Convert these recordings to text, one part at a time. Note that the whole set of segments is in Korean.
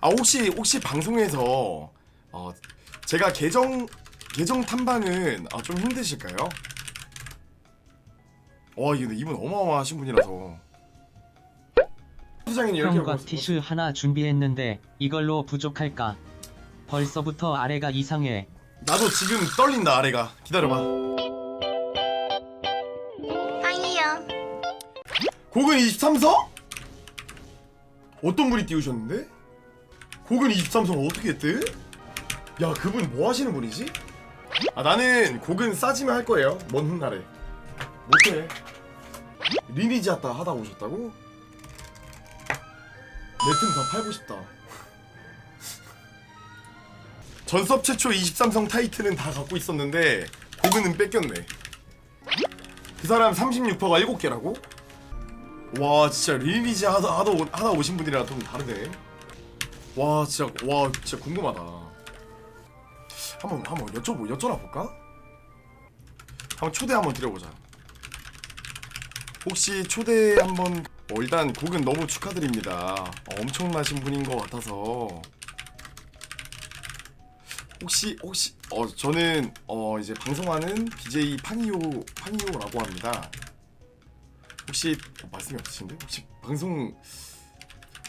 아 혹시 혹시 방송에서 어 제가 계정 계정 탐방은 아, 좀 힘드실까요? 와 이거 이분 어마어마하신 분이라서 소장님 이렇게 형과 하고 티슈 하나 준비했는데 이걸로 부족할까? 벌써부터 아래가 이상해. 나도 지금 떨린다 아래가 기다려봐 아니요. 고근 23성? 어떤 분이 띄우셨는데? 고근 23성 어떻게 했대? 야 그분 뭐 하시는 분이지? 아 나는 고근 싸지면 할 거예요 먼 훗날에 못해 리니지 하다 하다 오셨다고? 내 틈 다 팔고 싶다 전섭 최초 23성 타이틀은 다 갖고 있었는데 고근은 뺏겼네 그 사람 36%가 7개라고? 와 진짜 리니지 하다, 오- 하다 오신 분이랑 좀 다르네. 와 진짜 와 진짜 궁금하다. 한번 한번 여쭤보 여쭤나 볼까? 한번 초대 한번 드려보자. 혹시 초대 한번 어, 일단 곡은 너무 축하드립니다. 어, 엄청나신 분인 것 같아서 혹시 혹시 어 저는 어 이제 방송하는 BJ 파니오 파니오라고 합니다. 혹시 어, 말씀이 없으신데 혹시 방송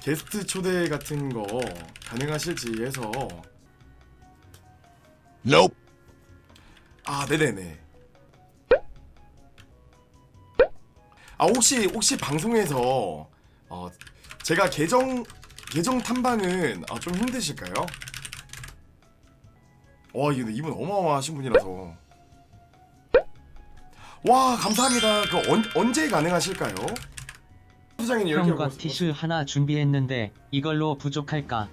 게스트 초대 같은 거 가능하실지 해서 Nope. 아 네네네 아 혹시 혹시 방송에서 어 제가 계정 계정 탐방은 아, 좀 힘드실까요? 와 이거 이분 어마어마하신 분이라서 와 감사합니다 그 언, 언제 가능하실까요? 소장님 이렇게 형과 티슈 하나 준비했는데 이걸로 부족할까?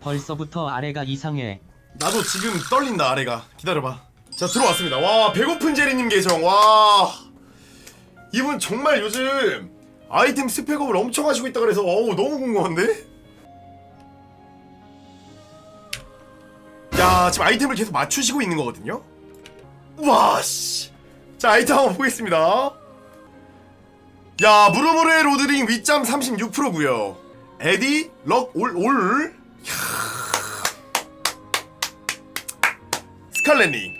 벌써부터 아래가 이상해. 나도 지금 떨린다 아래가. 기다려봐. 자 들어왔습니다. 와 배고픈 제리님 계정. 와. 이분 정말 요즘 아이템 스펙업을 엄청 하시고 있다 그래서 어우 너무 궁금한데? 야 지금 아이템을 계속 맞추시고 있는 거거든요? 와씨자 아이템 한번 보겠습니다 야 무르무르의 로드링 윗잠 36%고요. 에디 럭올올. 스칼렛님.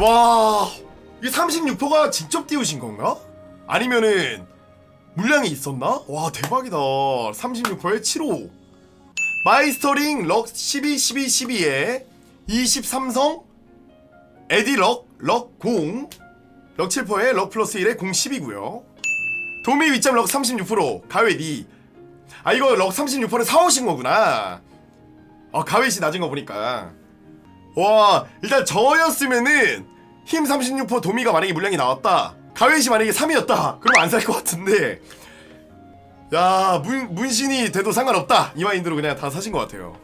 와 이게 36%가 직접 띄우신 건가? 아니면은 물량이 있었나? 와 대박이다. 36%에 75 마이스터링 럭 12 12 12에 23성 에디 럭, 럭 0, 럭 7%에 럭 플러스 1에 0 10이고요 도미 윗점 럭 36%, 가웨디 아 이거 럭 36%를 사오신 거구나. 아 가웨시 낮은 거 보니까. 와 일단 저였으면은 힘 36% 도미가 만약에 물량이 나왔다. 가웨시 만약에 3이었다. 그러면 안살 것 같은데. 야 문, 문신이 돼도 상관없다. 이 마인드로 그냥 다 사신 것 같아요.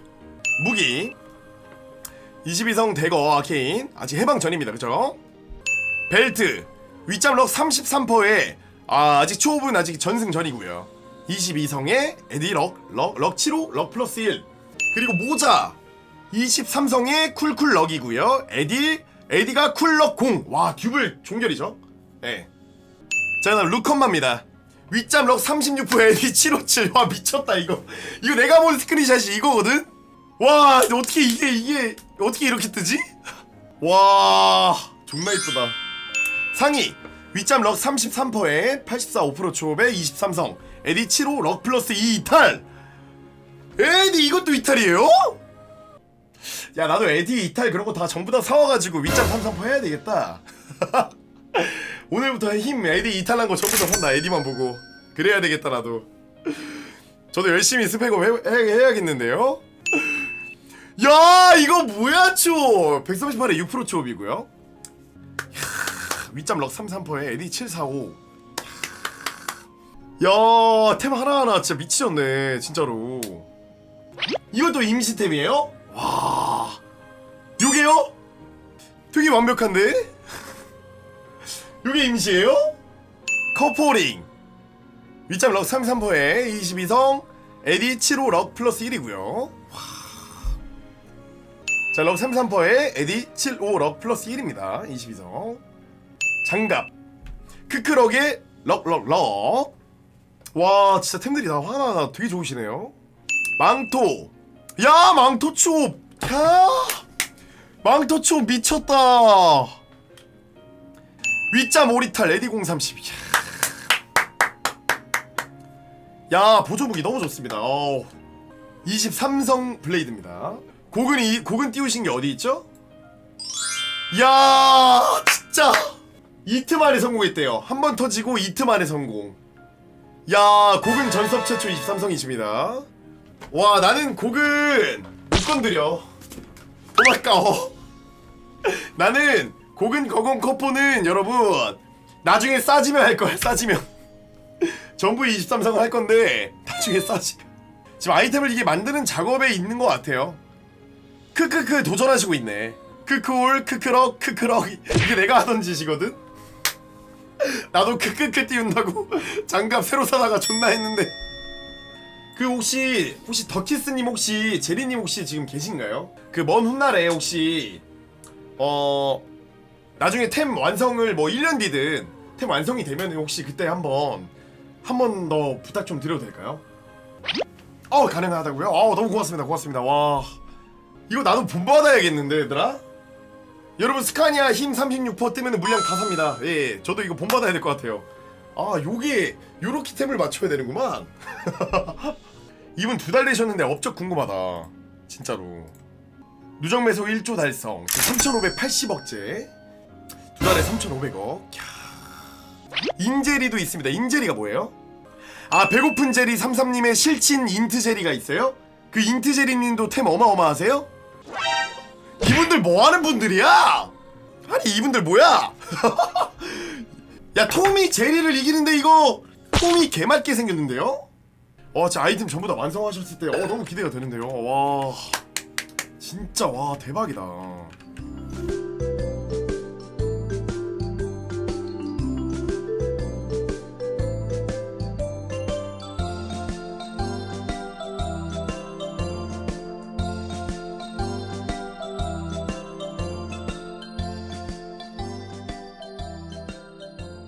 무기. 22성 대거 아케인. 아직 해방 전입니다. 그죠? 벨트. 윗잠 럭 33%에 아, 아직 초업은 아직 전승 전이고요 22성에 에디 럭, 럭, 럭 75, 럭 플러스 1 그리고 모자 23성의 쿨쿨 럭이고요. 에디 에디가 쿨럭 0. 와 듀블 종결이죠. 예. 자 그다음 루컨마입니다. 윗잠 럭 36% 에디 757. 와 미쳤다 이거. 이거 내가 본 스크린샷이 이거거든. 와 어떻게 이게 이게 어떻게 이렇게 뜨지? 와 존나 이쁘다. 상의 윗잠 럭 33%에 84 5% 초업에 23성. 에디 75럭 플러스 2 이탈. 에디 이것도 이탈이에요? 야 나도 에디 이탈 그런 거 다 전부 다 사와가지고 윗장 삼삼포 해야 되겠다. 오늘부터 힘 에디 이탈한 거 전부 다 산다 에디만 보고. 그래야 되겠다 나도. 저도 열심히 스펙업 해, 해, 해야겠는데요? 야 이거 뭐야 추? 138에 6% 추업이고요 윗잠 럭 33%에 에디 745 야, 템 하나하나 진짜 미치셨네, 진짜로. 이것도 임시템이에요? 와, 요게요? 되게 완벽한데? 요게 임시예요? 커포링 윗잠 럭 33%에 22성 에디 75 럭 플러스 1이고요 자, 럭 33%에 에디 75 럭 플러스 1입니다 22성 장갑. 크크럭의 럭럭럭. 와 진짜 템들이 다 하나하나. 되게 좋으시네요. 망토. 야 망토초 야 망토초 미쳤다. 위점 오리탈 레디 030 야. 보조무기 너무 좋습니다. 어 23성 블레이드입니다. 곡은 이 곡은 띄우신 게 어디 있죠? 야 진짜 이트 만에 성공했대요. 한 번 터지고 이트 만에 성공. 야 곡은 전섭 최초 23성이십니다. 와 나는 곡은 못 건드려 아까워 나는 곡은 거건 커포는 여러분 나중에 싸지면 할 거야 싸지면. 전부 23성을 할 건데 나중에 싸지면 지금 아이템을 이게 만드는 작업에 있는 것 같아요. 크크크 도전하시고 있네. 크크올 크크럭 크크럭. 이게 내가 하던 짓이거든 나도 크크크 띄운다고 장갑 새로 사다가 존나 했는데 그 혹시 혹시 더키스님 혹시 제리님 혹시 지금 계신가요? 그 먼 훗날에 혹시 어 나중에 템 완성을 뭐 1년 뒤든 템 완성이 되면 혹시 그때 한번 한 번 더 부탁 좀 드려도 될까요? 어 가능하다고요? 어 너무 고맙습니다 고맙습니다 와 이거 나도 본받아야겠는데 얘들아? 여러분 스카니아 힘 36% 뜨면 물량 다 삽니다. 예 저도 이거 본받아야 될 것 같아요. 아 요게 요렇게 템을 맞춰야 되는구만. 이분 두 달 되셨는데 업적 궁금하다. 진짜로. 누적 매소 1조 달성. 3,580억째. 두 달에 3,500억. 인제리도 있습니다. 인제리가 뭐예요? 아 배고픈 제리 삼삼님의 실친 인트 제리가 있어요? 그 인트 제리님도 템 어마어마하세요? 이분들 뭐 하는 분들이야? 아니 이분들 뭐야? 야 톰이 제리를 이기는데 이거 톰이 개맞게 생겼는데요? 와 진짜 아이템 전부 다 완성하셨을 때 어 너무 기대가 되는데요 와 진짜 와 대박이다